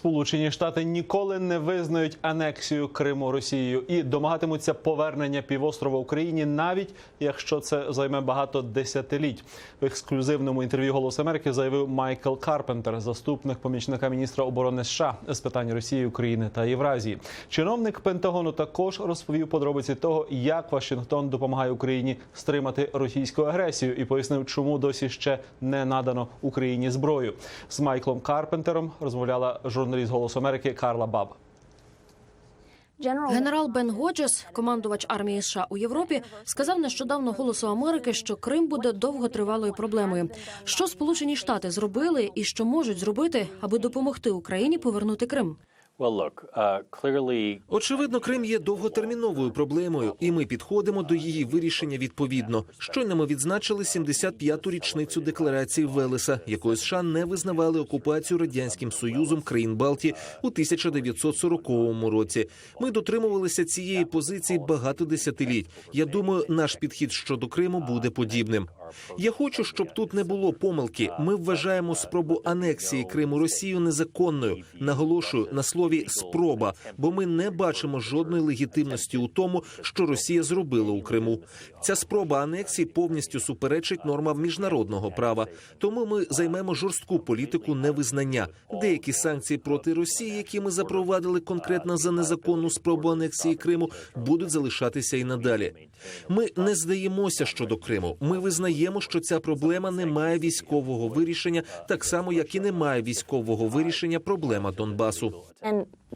Сполучені Штати ніколи не визнають анексію Криму Росією і домагатимуться повернення півострова Україні, навіть якщо це займе багато десятиліть. В ексклюзивному інтерв'ю «Голос Америки заявив Майкл Карпентер, заступник помічника міністра оборони США з питань Росії, України та Євразії. Чиновник Пентагону також розповів подробиці того, як Вашингтон допомагає Україні стримати російську агресію, і пояснив, чому досі ще не надано Україні зброю. З Майклом Карпентером розмовляла журналіст «Голосу Америки Карла Баба. Генерал Бен Годжес, командувач армії США у Європі, сказав нещодавно голосу Америки, що Крим буде довготривалою проблемою. Що Сполучені Штати зробили і що можуть зробити, аби допомогти Україні повернути Крим? Uh, Очевидно, Крим є довготерміновою проблемою, і ми підходимо до її вирішення відповідно. Щойно ми відзначили 75-ту річницю декларації Велеса, якою США не визнавали окупацію радянським союзом країн Балтії у 1940 році. Ми дотримувалися цієї позиції багато десятиліть. Я думаю, наш підхід щодо Криму буде подібним. Я хочу, щоб тут не було помилки. Ми вважаємо спробу анексії Криму Росією незаконною. Наголошую на слові спроба, бо ми не бачимо жодної легітимності у тому, що Росія зробила у Криму. Ця спроба анексії повністю суперечить нормам міжнародного права. Тому ми займемо жорстку політику невизнання. Деякі санкції проти Росії, які ми запровадили конкретно за незаконну спробу анексії Криму, будуть залишатися і надалі. Ми не здаємося щодо Криму. Ми визнаємо, що ця проблема не має військового вирішення, так само як і не має військового вирішення проблема Донбасу.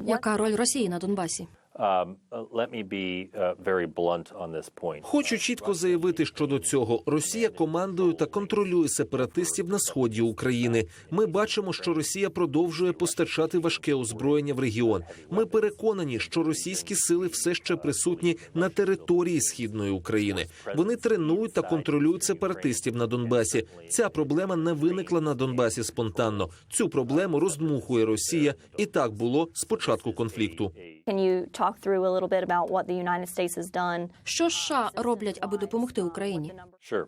Яка роль Росії на Донбасі? Um, uh, let me be uh, very blunt on this point. Хочу чітко заявити щодо цього: Росія командує та контролює сепаратистів на сході України. Ми бачимо, що Росія продовжує постачати важке озброєння в регіон. Ми переконані, що російські сили все ще присутні на території східної України. Вони тренують та контролюють сепаратистів на Донбасі. Ця проблема не виникла на Донбасі спонтанно. Цю проблему роздмухує Росія, і так було з початку конфлікту. Can talk through a little bit about what the United States has done? Що США роблять, аби допомогти Україні? Sure.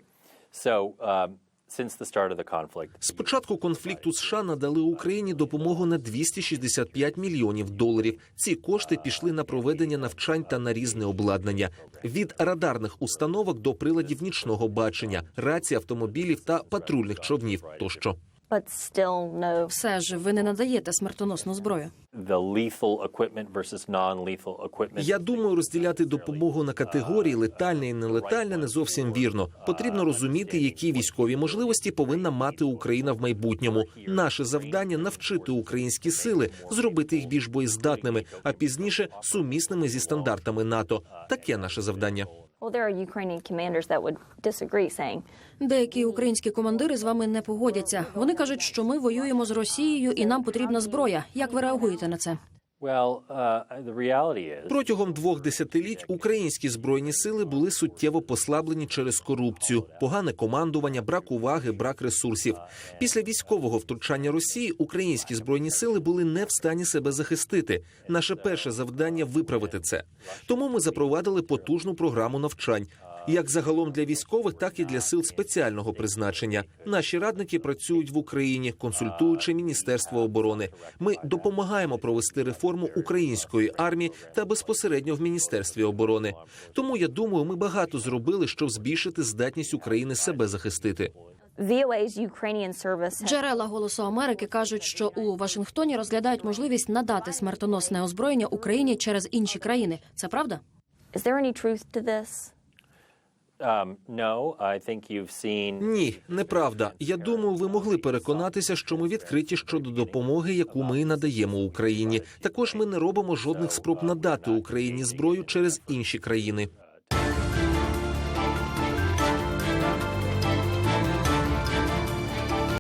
So, um, since the start of the conflict, З початку конфлікту США надали Україні допомогу на 265 мільйонів доларів. Ці кошти пішли на проведення навчань та на різне обладнання від радарних установок до приладів нічного бачення, рацій, автомобілів та патрульних човнів тощо. But still no Все ж ви не надаєте смертоносну зброю. the lethal equipment versus non-lethal equipment. Я думаю, розділяти допомогу на категорії летальне і нелетальне не зовсім вірно. Потрібно розуміти, які військові можливості повинна мати Україна в майбутньому. Наше завдання навчити українські сили, зробити їх більш боєздатними, а пізніше сумісними зі стандартами НАТО. Таке наше завдання. Деякі українські командири з вами не погодяться. Вони кажуть, що ми воюємо з Росією і нам потрібна зброя. Як ви реагуєте на це? Uh, Протягом двох десятиліть українські збройні сили були суттєво послаблені через корупцію, погане командування, брак уваги, брак ресурсів. Після військового втручання Росії українські збройні сили були не в стані себе захистити. Наше перше завдання виправити це. Тому ми запровадили потужну програму навчань. Як загалом для військових, так і для сил спеціального призначення. Наші радники працюють в Україні, консультуючи Міністерство оборони. Ми допомагаємо провести реформу української армії та безпосередньо в міністерстві оборони. Тому я думаю, ми багато зробили, щоб збільшити здатність України себе захистити. Джерела голосу Америки кажуть, що у Вашингтоні розглядають можливість надати смертоносне озброєння Україні через інші країни. Це правда? Is there any truth to this? Ні, неправда. Я думаю, ви могли переконатися, що ми відкриті щодо допомоги, яку ми надаємо Україні. Також ми не робимо жодних спроб надати Україні зброю через інші країни.